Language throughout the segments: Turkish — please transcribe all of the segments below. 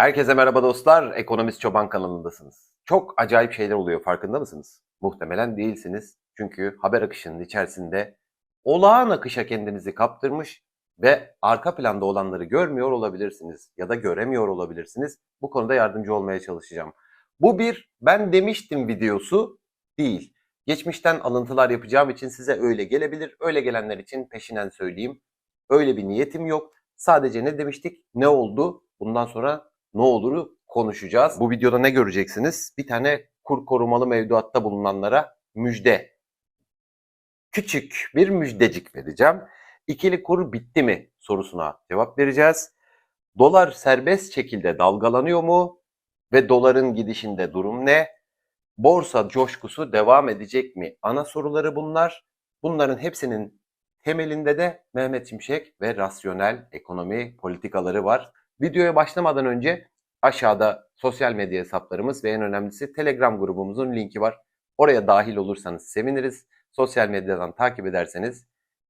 Herkese merhaba dostlar. Ekonomist Çoban kanalındasınız. Çok acayip şeyler oluyor farkında mısınız? Muhtemelen değilsiniz. Çünkü haber akışının içerisinde olağan akışa kendinizi kaptırmış ve arka planda olanları görmüyor olabilirsiniz ya da göremiyor olabilirsiniz. Bu konuda yardımcı olmaya çalışacağım. Bu bir ben demiştim videosu değil. Geçmişten alıntılar yapacağım için size öyle gelebilir. Öyle gelenler için peşinen söyleyeyim. Öyle bir niyetim yok. Sadece ne demiştik, ne oldu, bundan sonra ne oluru konuşacağız. Bu videoda ne göreceksiniz? Bir tane kur korumalı mevduatta bulunanlara müjde. Küçük bir müjdecik vereceğim. İkili kur bitti mi sorusuna cevap vereceğiz. Dolar serbest şekilde dalgalanıyor mu? Ve doların gidişinde durum ne? Borsa coşkusu devam edecek mi? Ana soruları bunlar. Bunların hepsinin temelinde de Mehmet Şimşek ve rasyonel ekonomi politikaları var. Videoya başlamadan önce aşağıda sosyal medya hesaplarımız ve en önemlisi Telegram grubumuzun linki var. Oraya dahil olursanız seviniriz. Sosyal medyadan takip ederseniz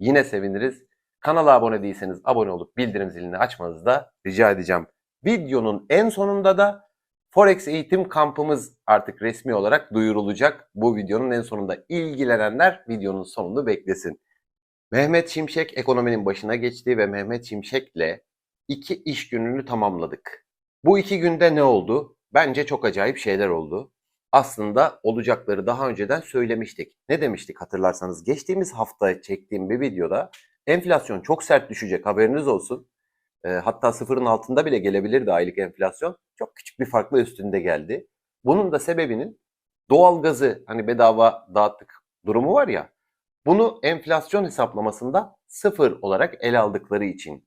yine seviniriz. Kanala abone değilseniz abone olup bildirim zilini açmanızı da rica edeceğim. Videonun en sonunda da Forex eğitim kampımız artık resmi olarak duyurulacak. Bu videonun en sonunda ilgilenenler videonun sonunu beklesin. Mehmet Şimşek ekonominin başına geçti ve Mehmet Şimşek'le iki iş gününü tamamladık. Bu iki günde ne oldu? Bence çok acayip şeyler oldu. Aslında olacakları daha önceden söylemiştik. Ne demiştik hatırlarsanız? Geçtiğimiz hafta çektiğim bir videoda enflasyon çok sert düşecek haberiniz olsun. E, hatta sıfırın altında bile gelebilirdi aylık enflasyon. Çok küçük bir farkla üstünde geldi. Bunun da sebebinin doğalgazı hani bedava dağıttık durumu var ya. Bunu enflasyon hesaplamasında sıfır olarak ele aldıkları için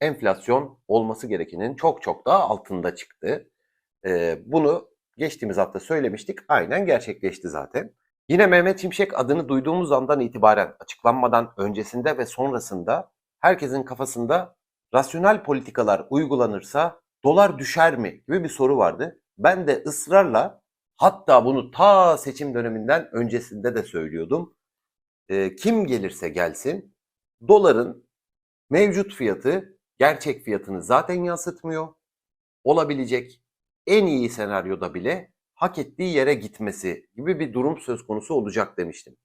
enflasyon olması gerekenin çok çok daha altında çıktı. Ee, bunu geçtiğimiz hafta söylemiştik. Aynen gerçekleşti zaten. Yine Mehmet Şimşek adını duyduğumuz andan itibaren açıklanmadan öncesinde ve sonrasında herkesin kafasında rasyonel politikalar uygulanırsa dolar düşer mi gibi bir soru vardı. Ben de ısrarla hatta bunu ta seçim döneminden öncesinde de söylüyordum. Ee, kim gelirse gelsin doların mevcut fiyatı gerçek fiyatını zaten yansıtmıyor. Olabilecek en iyi senaryoda bile hak ettiği yere gitmesi gibi bir durum söz konusu olacak demiştim.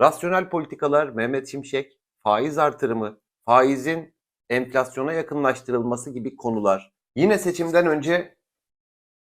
Rasyonel politikalar Mehmet Şimşek, faiz artırımı, faizin enflasyona yakınlaştırılması gibi konular. Yine seçimden önce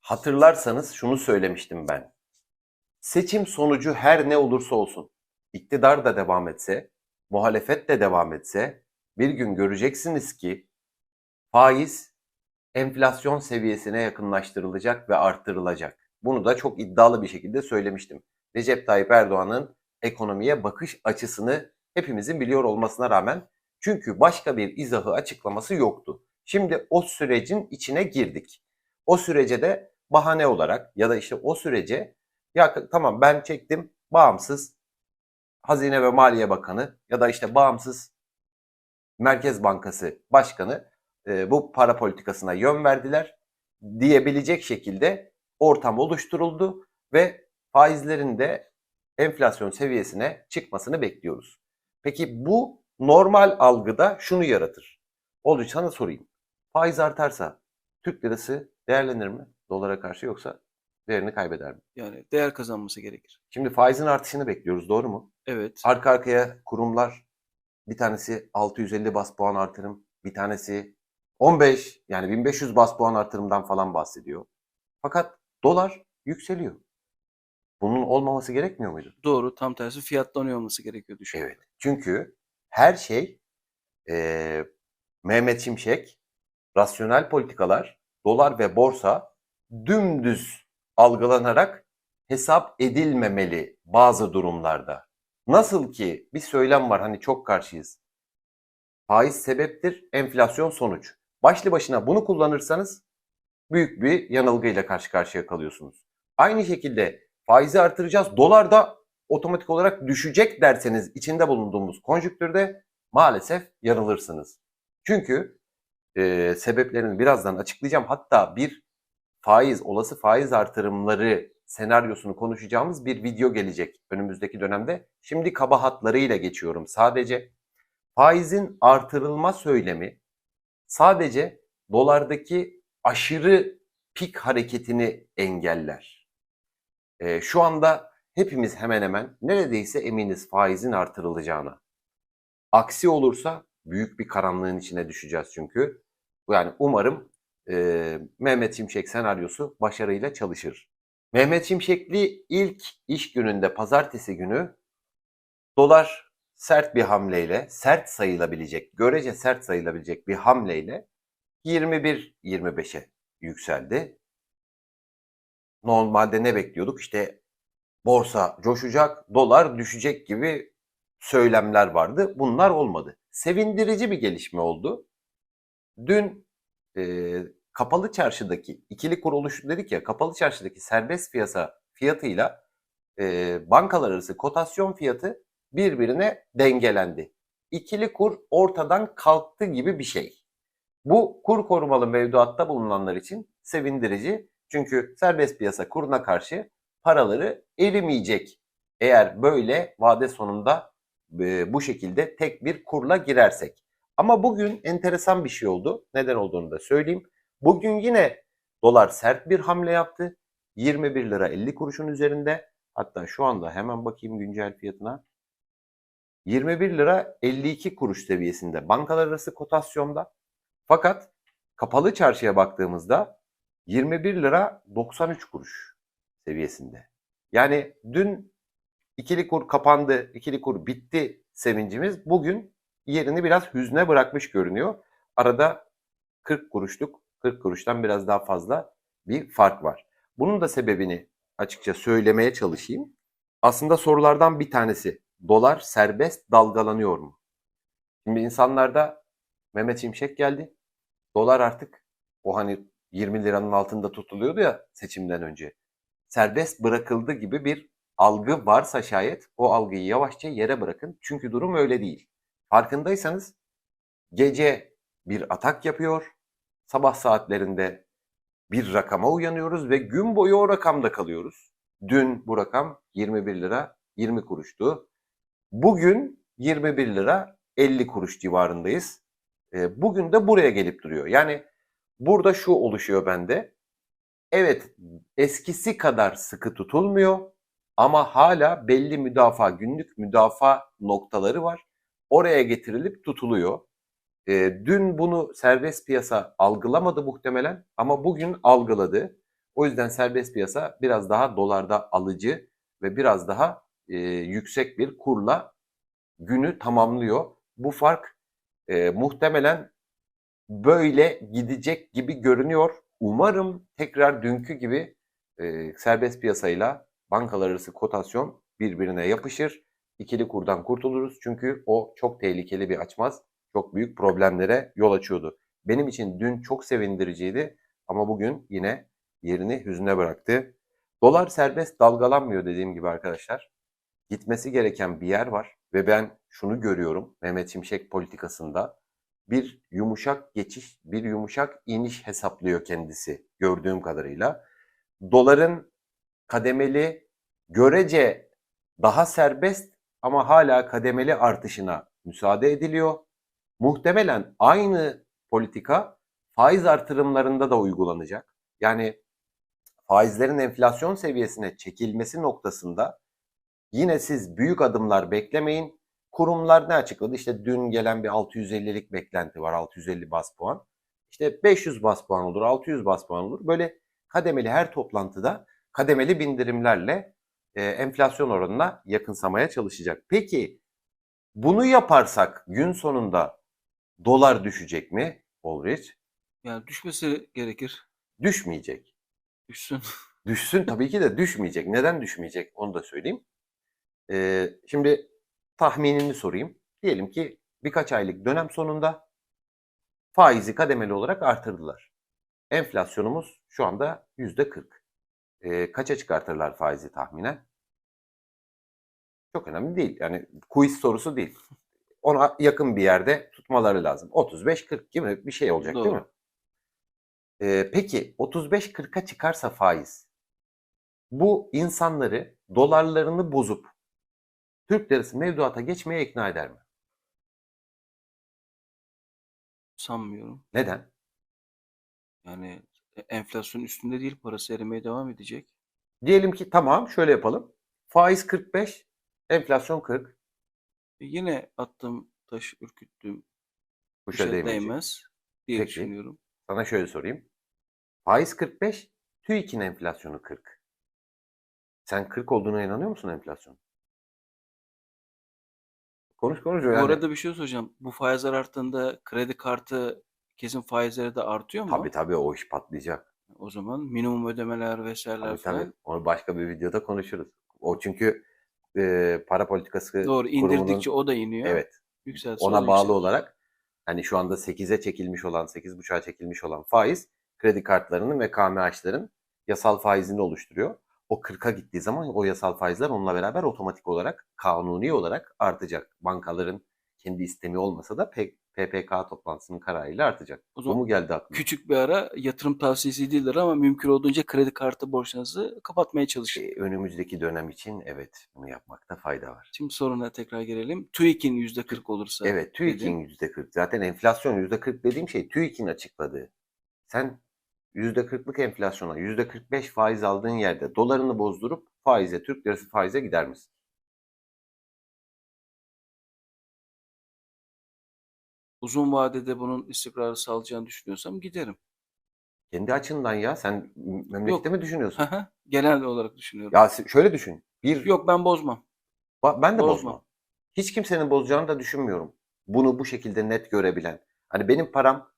hatırlarsanız şunu söylemiştim ben. Seçim sonucu her ne olursa olsun, iktidar da devam etse, muhalefet de devam etse bir gün göreceksiniz ki faiz enflasyon seviyesine yakınlaştırılacak ve arttırılacak. Bunu da çok iddialı bir şekilde söylemiştim. Recep Tayyip Erdoğan'ın ekonomiye bakış açısını hepimizin biliyor olmasına rağmen çünkü başka bir izahı açıklaması yoktu. Şimdi o sürecin içine girdik. O sürece de bahane olarak ya da işte o sürece ya tamam ben çektim bağımsız Hazine ve Maliye Bakanı ya da işte bağımsız Merkez Bankası Başkanı e, bu para politikasına yön verdiler diyebilecek şekilde ortam oluşturuldu ve faizlerin de enflasyon seviyesine çıkmasını bekliyoruz. Peki bu normal algıda şunu yaratır. Oluyor sana sorayım. Faiz artarsa Türk lirası değerlenir mi dolara karşı yoksa değerini kaybeder mi? Yani değer kazanması gerekir. Şimdi faizin artışını bekliyoruz doğru mu? Evet. Arka arkaya kurumlar bir tanesi 650 bas puan artırım, bir tanesi 15 yani 1500 bas puan artırımdan falan bahsediyor. Fakat dolar yükseliyor. Bunun olmaması gerekmiyor muydu? Doğru. Tam tersi fiyatlanıyor olması gerekiyor düşün. Evet. Çünkü her şey eee Mehmet Şimşek, rasyonel politikalar, dolar ve borsa dümdüz algılanarak hesap edilmemeli bazı durumlarda. Nasıl ki bir söylem var hani çok karşıyız. Faiz sebeptir, enflasyon sonuç. Başlı başına bunu kullanırsanız büyük bir yanılgıyla karşı karşıya kalıyorsunuz. Aynı şekilde faizi artıracağız, dolar da otomatik olarak düşecek derseniz içinde bulunduğumuz konjüktürde maalesef yanılırsınız. Çünkü e, sebeplerini birazdan açıklayacağım. Hatta bir faiz, olası faiz artırımları senaryosunu konuşacağımız bir video gelecek önümüzdeki dönemde. Şimdi kabahatlarıyla geçiyorum sadece. Faizin artırılma söylemi sadece dolardaki aşırı pik hareketini engeller. Ee, şu anda hepimiz hemen hemen neredeyse eminiz faizin artırılacağına. Aksi olursa büyük bir karanlığın içine düşeceğiz çünkü. Yani umarım e, Mehmet Şimşek senaryosu başarıyla çalışır. Mehmet Şimşekli ilk iş gününde pazartesi günü dolar sert bir hamleyle, sert sayılabilecek, görece sert sayılabilecek bir hamleyle 21-25'e yükseldi. Normalde ne bekliyorduk? İşte borsa coşacak, dolar düşecek gibi söylemler vardı. Bunlar olmadı. Sevindirici bir gelişme oldu. Dün e, kapalı çarşıdaki ikili kur oluştu dedik ya kapalı çarşıdaki serbest piyasa fiyatıyla e, bankalar arası kotasyon fiyatı birbirine dengelendi. İkili kur ortadan kalktı gibi bir şey. Bu kur korumalı mevduatta bulunanlar için sevindirici. Çünkü serbest piyasa kuruna karşı paraları erimeyecek. Eğer böyle vade sonunda e, bu şekilde tek bir kurla girersek. Ama bugün enteresan bir şey oldu. Neden olduğunu da söyleyeyim. Bugün yine dolar sert bir hamle yaptı. 21 lira 50 kuruşun üzerinde. Hatta şu anda hemen bakayım güncel fiyatına. 21 lira 52 kuruş seviyesinde bankalar arası kotasyonda. Fakat kapalı çarşıya baktığımızda 21 lira 93 kuruş seviyesinde. Yani dün ikili kur kapandı, ikili kur bitti sevincimiz bugün yerini biraz hüzne bırakmış görünüyor. Arada 40 kuruşluk, 40 kuruştan biraz daha fazla bir fark var. Bunun da sebebini açıkça söylemeye çalışayım. Aslında sorulardan bir tanesi dolar serbest dalgalanıyor mu? Şimdi insanlarda Mehmet Şimşek geldi. Dolar artık o hani 20 liranın altında tutuluyordu ya seçimden önce. Serbest bırakıldı gibi bir algı varsa şayet o algıyı yavaşça yere bırakın. Çünkü durum öyle değil. Farkındaysanız gece bir atak yapıyor. Sabah saatlerinde bir rakama uyanıyoruz ve gün boyu o rakamda kalıyoruz. Dün bu rakam 21 lira 20 kuruştu. Bugün 21 lira 50 kuruş civarındayız. E, bugün de buraya gelip duruyor. Yani burada şu oluşuyor bende. Evet eskisi kadar sıkı tutulmuyor ama hala belli müdafaa, günlük müdafaa noktaları var. Oraya getirilip tutuluyor. E, dün bunu serbest piyasa algılamadı muhtemelen ama bugün algıladı. O yüzden serbest piyasa biraz daha dolarda alıcı ve biraz daha e, yüksek bir kurla günü tamamlıyor. Bu fark e, muhtemelen böyle gidecek gibi görünüyor. Umarım tekrar dünkü gibi e, serbest piyasayla bankalar arası kotasyon birbirine yapışır. İkili kurdan kurtuluruz. Çünkü o çok tehlikeli bir açmaz. Çok büyük problemlere yol açıyordu. Benim için dün çok sevindiriciydi ama bugün yine yerini hüzüne bıraktı. Dolar serbest dalgalanmıyor dediğim gibi arkadaşlar. Gitmesi gereken bir yer var ve ben şunu görüyorum Mehmet Şimşek politikasında bir yumuşak geçiş, bir yumuşak iniş hesaplıyor kendisi gördüğüm kadarıyla. Doların kademeli, görece daha serbest ama hala kademeli artışına müsaade ediliyor. Muhtemelen aynı politika faiz artırımlarında da uygulanacak. Yani faizlerin enflasyon seviyesine çekilmesi noktasında yine siz büyük adımlar beklemeyin. Kurumlar ne açıkladı? İşte dün gelen bir 650'lik beklenti var. 650 bas puan. İşte 500 bas puan olur, 600 bas puan olur. Böyle kademeli her toplantıda kademeli bindirimlerle e, enflasyon oranına yakınsamaya çalışacak. Peki bunu yaparsak gün sonunda dolar düşecek mi Olrich? Yani düşmesi gerekir. Düşmeyecek. Düşsün. Düşsün tabii ki de düşmeyecek. Neden düşmeyecek onu da söyleyeyim. Ee, şimdi tahminini sorayım. Diyelim ki birkaç aylık dönem sonunda faizi kademeli olarak artırdılar. Enflasyonumuz şu anda yüzde 40. Ee, kaça çıkartırlar faizi tahminen? Çok önemli değil. Yani quiz sorusu değil. Ona yakın bir yerde tutmaları lazım. 35-40 gibi bir şey olacak değil Doğru. mi? Ee, peki 35-40'a çıkarsa faiz bu insanları dolarlarını bozup Türk lirası mevduata geçmeye ikna eder mi? Sanmıyorum. Neden? Yani E, Enflasyon üstünde değil parası erimeye devam edecek. Diyelim ki tamam şöyle yapalım. Faiz 45, enflasyon 40. E, yine attığım taş ürküttüğüm Kuşa kuşa değmeyecek. değmez diye Peki. düşünüyorum. Sana şöyle sorayım. Faiz 45, TÜİK'in enflasyonu 40. Sen 40 olduğuna inanıyor musun enflasyon? Konuş konuş. Bu Yani. arada bir şey soracağım. Bu faizler arttığında kredi kartı kesin faizleri de artıyor mu? Tabii tabii o iş patlayacak. O zaman minimum ödemeler vesaireler Tabii falan. tabii. Onu başka bir videoda konuşuruz. O çünkü e, para politikası Doğru indirdikçe o da iniyor. evet Yükselse o ona bağlı yükselir. olarak hani şu anda 8'e çekilmiş olan 8.5'a çekilmiş olan faiz kredi kartlarının ve KMH'ların yasal faizini oluşturuyor. O 40'a gittiği zaman o yasal faizler onunla beraber otomatik olarak kanuni olarak artacak. Bankaların kendi istemi olmasa da PPK toplantısının kararıyla artacak. O Bu zaman mu geldi aklıma? küçük bir ara yatırım tavsiyesi değildir ama mümkün olduğunca kredi kartı borçlarınızı kapatmaya çalışın. E, önümüzdeki dönem için evet bunu yapmakta fayda var. Şimdi soruna tekrar gelelim. TÜİK'in %40 olursa Evet dedin. TÜİK'in %40. Zaten enflasyon %40 dediğim şey TÜİK'in açıkladığı. Sen %40'lık enflasyona %45 faiz aldığın yerde dolarını bozdurup faize, Türk lirası faize gider misin? uzun vadede bunun istikrarı sağlayacağını düşünüyorsam giderim. Kendi açından ya sen memlekette mi düşünüyorsun? Genel olarak düşünüyorum. ya şöyle düşün. Bir, Yok ben bozmam. Ba- ben de bozma. bozmam. Hiç kimsenin bozacağını da düşünmüyorum. Bunu bu şekilde net görebilen. Hani benim param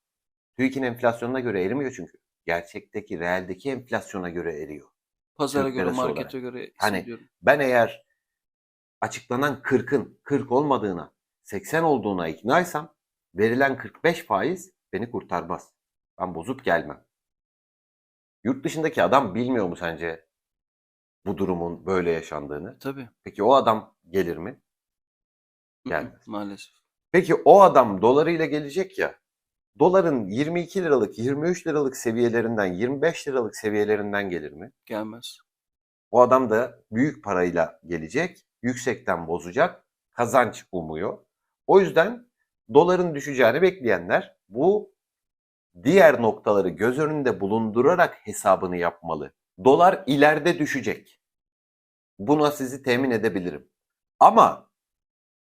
TÜİK'in enflasyonuna göre erimiyor çünkü. Gerçekteki, reeldeki enflasyona göre eriyor. Pazara Türk göre, markete göre Hani. Ben eğer açıklanan 40'ın 40 olmadığına 80 olduğuna iknaysam verilen 45 faiz beni kurtarmaz. Ben bozup gelmem. Yurt dışındaki adam bilmiyor mu sence bu durumun böyle yaşandığını? Tabii. Peki o adam gelir mi? Gelmez. Maalesef. Peki o adam dolarıyla gelecek ya. Doların 22 liralık, 23 liralık seviyelerinden, 25 liralık seviyelerinden gelir mi? Gelmez. O adam da büyük parayla gelecek, yüksekten bozacak, kazanç umuyor. O yüzden doların düşeceğini bekleyenler bu diğer noktaları göz önünde bulundurarak hesabını yapmalı. Dolar ileride düşecek. Buna sizi temin edebilirim. Ama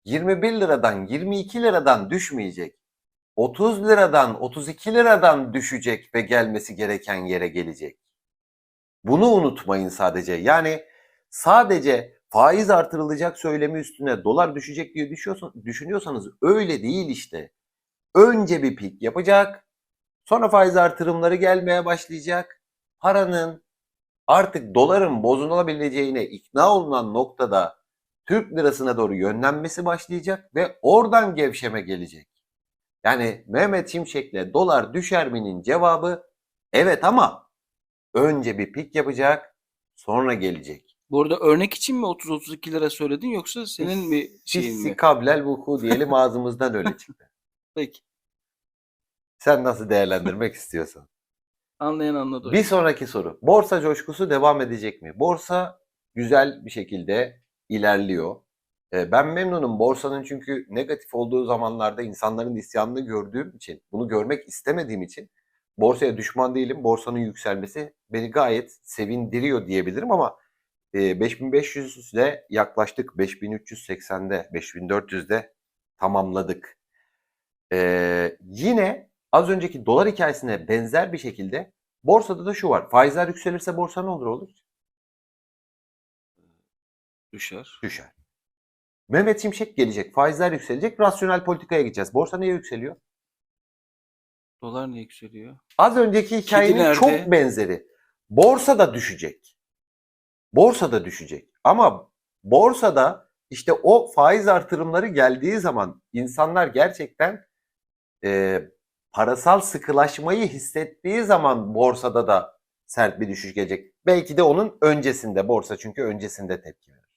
21 liradan 22 liradan düşmeyecek. 30 liradan 32 liradan düşecek ve gelmesi gereken yere gelecek. Bunu unutmayın sadece. Yani sadece faiz artırılacak söylemi üstüne dolar düşecek diye düşünüyorsanız öyle değil işte. Önce bir pik yapacak. Sonra faiz artırımları gelmeye başlayacak. Paranın artık doların bozulabileceğine ikna olunan noktada Türk lirasına doğru yönlenmesi başlayacak ve oradan gevşeme gelecek. Yani Mehmet Şimşek'le dolar düşer mi'nin cevabı evet ama önce bir pik yapacak sonra gelecek. Bu arada örnek için mi 30-32 lira söyledin yoksa senin mi şeyin Hissi mi? kablel vuku diyelim ağzımızdan öyle çıktı. Peki. Sen nasıl değerlendirmek istiyorsan. Anlayan anladı. Bir sonraki soru. Borsa coşkusu devam edecek mi? Borsa güzel bir şekilde ilerliyor. Ee, Ben memnunum borsanın çünkü negatif olduğu zamanlarda insanların isyanını gördüğüm için, bunu görmek istemediğim için borsaya düşman değilim. Borsanın yükselmesi beni gayet sevindiriyor diyebilirim ama e, 5500'de yaklaştık. 5380'de, 5400'de tamamladık. Ee, yine az önceki dolar hikayesine benzer bir şekilde borsada da şu var. Faizler yükselirse borsa ne olur olur? Düşer. Düşer. Mehmet Şimşek gelecek. Faizler yükselecek. Rasyonel politikaya gideceğiz. Borsa niye yükseliyor? Dolar niye yükseliyor? Az önceki hikayenin nerede? çok benzeri. Borsa da düşecek. Borsa da düşecek. Ama borsada işte o faiz artırımları geldiği zaman insanlar gerçekten e, parasal sıkılaşmayı hissettiği zaman borsada da sert bir düşüş gelecek. Belki de onun öncesinde borsa çünkü öncesinde tepki verir.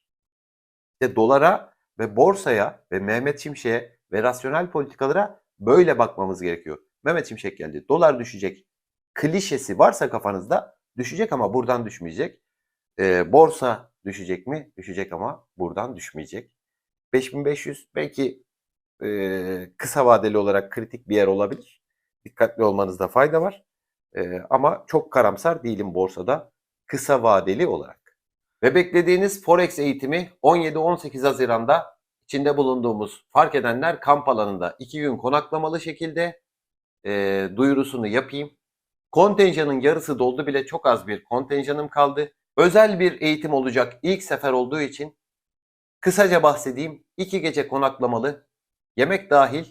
İşte dolara ve borsaya ve Mehmet Şimşek'e ve rasyonel politikalara böyle bakmamız gerekiyor. Mehmet Şimşek geldi. Dolar düşecek. Klişesi varsa kafanızda düşecek ama buradan düşmeyecek. Ee, borsa düşecek mi? Düşecek ama buradan düşmeyecek. 5500 belki e, kısa vadeli olarak kritik bir yer olabilir. Dikkatli olmanızda fayda var. Ee, ama çok karamsar değilim borsada kısa vadeli olarak. Ve beklediğiniz Forex eğitimi 17-18 Haziran'da içinde bulunduğumuz fark edenler kamp alanında 2 gün konaklamalı şekilde e, duyurusunu yapayım. Kontenjanın yarısı doldu bile çok az bir kontenjanım kaldı. Özel bir eğitim olacak ilk sefer olduğu için kısaca bahsedeyim. 2 gece konaklamalı, yemek dahil,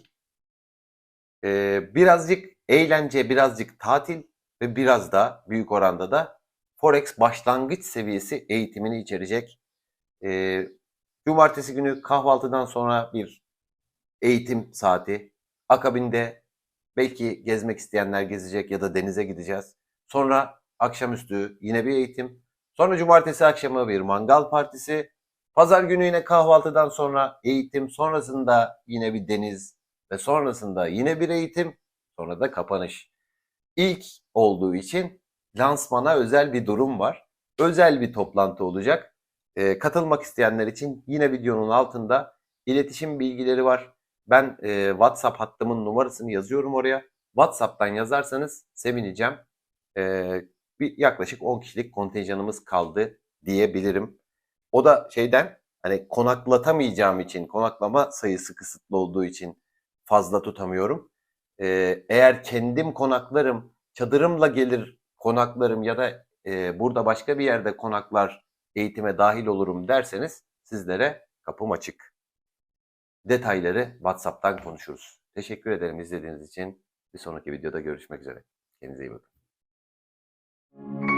e, birazcık eğlence, birazcık tatil ve biraz da büyük oranda da Forex başlangıç seviyesi eğitimini içerecek. E, cumartesi günü kahvaltıdan sonra bir eğitim saati. Akabinde belki gezmek isteyenler gezecek ya da denize gideceğiz. Sonra akşamüstü yine bir eğitim. Sonra cumartesi akşamı bir mangal partisi. Pazar günü yine kahvaltıdan sonra eğitim. Sonrasında yine bir deniz ve sonrasında yine bir eğitim. Sonra da kapanış. İlk olduğu için lansmana özel bir durum var. Özel bir toplantı olacak. Ee, katılmak isteyenler için yine videonun altında iletişim bilgileri var. Ben e, WhatsApp hattımın numarasını yazıyorum oraya. WhatsApp'tan yazarsanız sevineceğim. Ee, bir yaklaşık 10 kişilik kontenjanımız kaldı diyebilirim. O da şeyden hani konaklatamayacağım için, konaklama sayısı kısıtlı olduğu için fazla tutamıyorum. Ee, eğer kendim konaklarım, çadırımla gelir konaklarım ya da e, burada başka bir yerde konaklar eğitime dahil olurum derseniz sizlere kapım açık. Detayları WhatsApp'tan konuşuruz. Teşekkür ederim izlediğiniz için. Bir sonraki videoda görüşmek üzere. Kendinize iyi bakın.